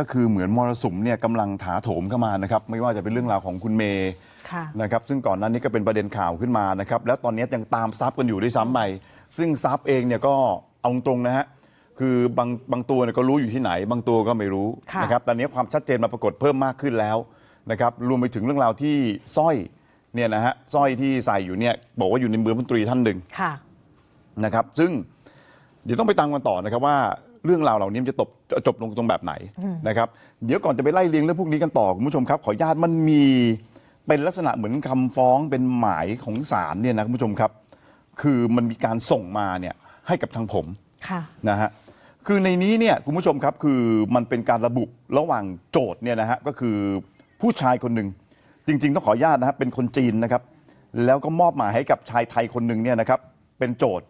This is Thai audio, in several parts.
ก็คือเหมือนมรสุมเนี่ยกำลังถาโถมเข้ามานะครับไม่ว่าจะเป็นเรื่องราวของคุณเมย์ค่ะนะครับซึ่งก่อนหน้านี้ก็เป็นประเด็นข่าวขึ้นมานะครับแล้วตอนนี้ยังตามซับกันอยู่ด้วยซ้ำไปซึ่งซับเองเนี่ยก็เอาตรงๆนะฮะคือบางบางตัวเนี่ยก็รู้อยู่ที่ไหน บางตัวก็ไม่รู้ค่ะนะครับตอนนี้ความชัดเจนมาปรากฏเพิ่มมากขึ้นแล้วนะครับรวมไปถึงเรื่องราวที่สร้อยเนี่ยนะฮะสร้อยที่ใส่อยู่เนี่ยบอกว่าอยู่ในมือรัฐมนตรีท่านหนึ่งค่ะนะครับซึ่งเดี๋ยวต้องไปตามกันต่อนะครับว่า เรื่องราวเหล่านี้มันจะจบจะจบลงตรงแบบไหนนะครับเดี๋ยวก่อนจะไปไล่เรียงเรื่องพวกนี้กันต่อคุณผู้ชมครับ ขออนุญาตมันมีเป็นลักษณะเหมือนคำฟ้องเป็นหมายของศาลเนี่ยนะคุณผู้ชมครับ คือมันมีการส่งมาเนี่ยให้กับทางผมค่ะนะฮะคือในนี้เนี่ยคุณผู้ชมครับคือมันเป็นการระบุระหว่างโจทย์เนี่ยนะฮะก็คือผู้ชายคนหนึ่งจริง ๆ ต้องขออนุญาตนะฮะเป็นคนจีนนะครับ แล้วก็มอบหมายให้กับชายไทยคนหนึ่งเนี่ยนะครับเป็นโจทย์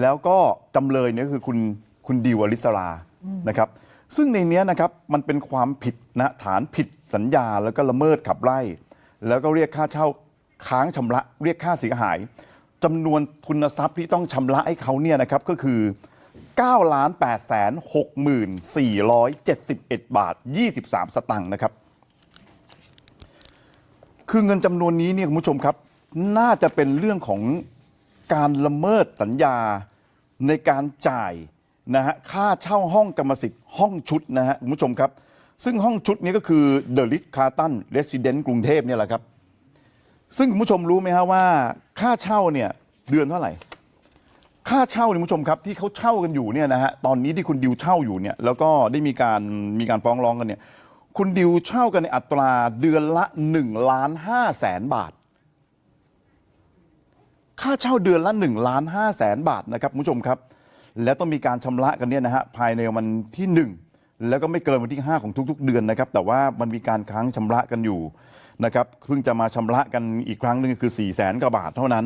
แล้วก็จำเลยเนี่ยก็คือคุณ คุณดิวอลิสรานะครับซึ่งในเนี้ยนะครับมันเป็นความผิดนะฐานผิดสัญญาแล้วก็ละเมิดขับไล่ แล้วก็เรียกค่าเช่าค้างชำระ เรียกค่าเสียหายจำนวนทุนทรัพย์ที่ต้องชำระให้เขาเนี่ยนะครับก็คือ9 8 6 4 7 1 บาท 23 สตังค์นะครับ คือเงินจำนวนนี้เนี่ยคุณผู้ชมครับ น่าจะเป็นเรื่องของการละเมิดสัญญาในการจ่าย นะฮะค่าเช่าห้องกรรมสิทธิ์ห้องชุดนะฮะคุณผู้ชมครับ ซึ่งห้องชุดนี้ก็คือ The Ritz Carlton Resident กรุงเทพเนี่ยแหละครับ ซึ่งคุณผู้ชมรู้ไหมฮะว่าค่าเช่าเนี่ยเดือนเท่าไหร่ ค่าเช่าเนี่ยคุณผู้ชมครับที่เขาเช่ากันอยู่เนี่ยนะฮะตอนนี้ที่คุณดิวเช่าอยู่เนี่ยแล้วก็ได้มีการมีการฟ้องร้องกันเนี่ยคุณดิวเช่ากันในอัตราเดือนละ1ล้าน5แสนบาท ค่าเช่าเดือนละ1ล้าน5แสนบาทนะครับคุณผู้ชมครับ แล้วต้องมีการชำระกันเนี่ยนะฮะภายในวันที่ 1 แล้วก็ไม่เกินวันที่ 5 ของทุก ๆ เดือนนะครับ แต่ว่ามันมีการค้างชำระกันอยู่นะครับเพิ่งจะมาชำระกันอีกครั้งหนึ่งคือ4ี่แสนกว่าบาทเท่านั้น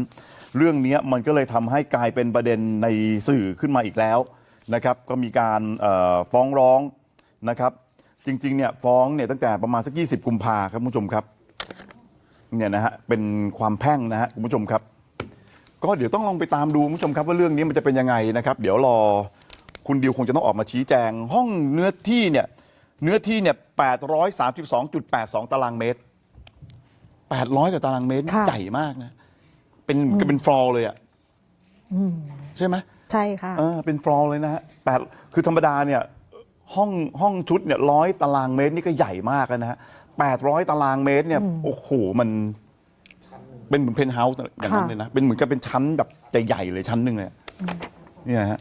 เรื่องนี้มันก็เลยทำให้กลายเป็นประเด็นในสื่อขึ้นมาอีกแล้วนะครับก็มีการฟ้องร้องนะครับ จริงๆเนี่ยฟ้องเนี่ยตั้งแต่ประมาณสัก 20 กุมภาครับคุณผู้ชมครับเนี่ยนะฮะเป็นความแพ่งนะฮะคุณผู้ชมครับ ก็เดี๋ยวต้องลองไปตามดูคุณผู้ชมครับว่าเรื่องนี้มันจะเป็นยังไงนะครับ เดี๋ยวรอคุณดิวคงจะต้องออกมาชี้แจง ห้องเนื้อที่เนี่ยเนื้อที่เนี่ย832.82 ตารางเมตร 800กว่าตารางเมตรนี่ค่ะ ใหญ่มากนะ เป็นก็เป็นฟลอร์เลยอะใช่ไหมใช่ค่ะ เออเป็นฟลอร์เลยนะฮะแปดคือธรรมดาเนี่ยห้องห้องชุดเนี่ยร้อยตารางเมตรนี่ก็ใหญ่มากแล้วนะฮะแปดร้อยตารางเมตรเนี่ยโอ้โหมัน เป็นเหมือนเพนท์เฮาส์อย่างนั้นค่ะเลยนะ เป็นเหมือนกับเป็นชั้นแบบใหญ่ๆเลยชั้นหนึ่งเลยเนี่ยฮะ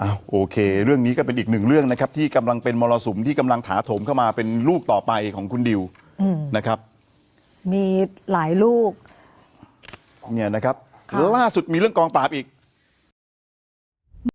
อ้าวโอเค เรื่องนี้ก็เป็นอีกหนึ่งเรื่องนะครับ ที่กำลังเป็นมรสุมที่กำลังถาโถมเข้ามาเป็นลูกต่อไปของคุณดิวนะครับ มีหลายลูก เนี่ยนะครับค่ะล่าสุดมีเรื่องกองปราบอีก